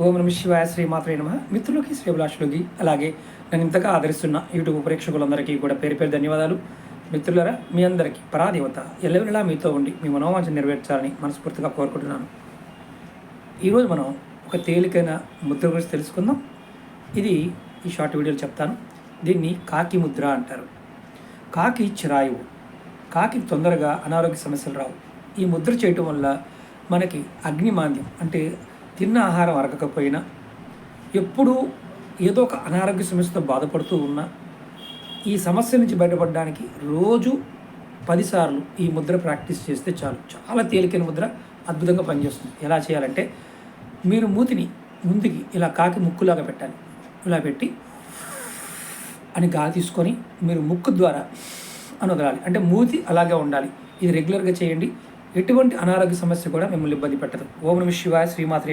ఓం నమ శివాయ శ్రీమాత్రే నమ. మిత్రులకి శ్రీభిలాషులకి అలాగే నన్ను ఇంతగా ఆదరిస్తున్న యూట్యూబ్ ప్రేక్షకులందరికీ కూడా పేరు పేరు ధన్యవాదాలు. మిత్రులరా మీ అందరికీ పరాదేవత ఎల్లవెల్లా మీతో ఉండి మీ మనోవాంఛ నెరవేర్చాలని మనస్ఫూర్తిగా కోరుకుంటున్నాను. ఈరోజు మనం ఒక తేలికైన ముద్ర గురించి తెలుసుకుందాం. ఇది ఈ షార్ట్ వీడియోలు చెప్తాను. దీన్ని కాకి ముద్ర అంటారు. కాకి చిరాయువు. కాకి తొందరగా అనారోగ్య సమస్యలు రావు. ఈ ముద్ర చేయటం వల్ల మనకి అగ్నిమాంద్యం అంటే తిన్న ఆహారం అరగకపోయినా ఎప్పుడూ ఏదో ఒక అనారోగ్య సమస్యతో బాధపడుతూ ఉన్నా ఈ సమస్య నుంచి బయటపడడానికి రోజు పదిసార్లు ఈ ముద్ర ప్రాక్టీస్ చేస్తే చాలు. చాలా తేలికైన ముద్ర అద్భుతంగా పనిచేస్తుంది. ఎలా చేయాలంటే మీరు మూతిని ముందుకి ఇలా కాకి ముక్కులాగా పెట్టాలి. ఇలా పెట్టి అని గాలి తీసుకొని మీరు ముక్కు ద్వారా అని వదలాలి అంటే మూతి అలాగే ఉండాలి. ఇది రెగ్యులర్గా చేయండి. ఎటువంటి అనారోగ్య సమస్య కూడా మిమ్మల్ని ఇబ్బంది పెట్టదు. ఓం నమ శివాయ శ్రీమాత్రి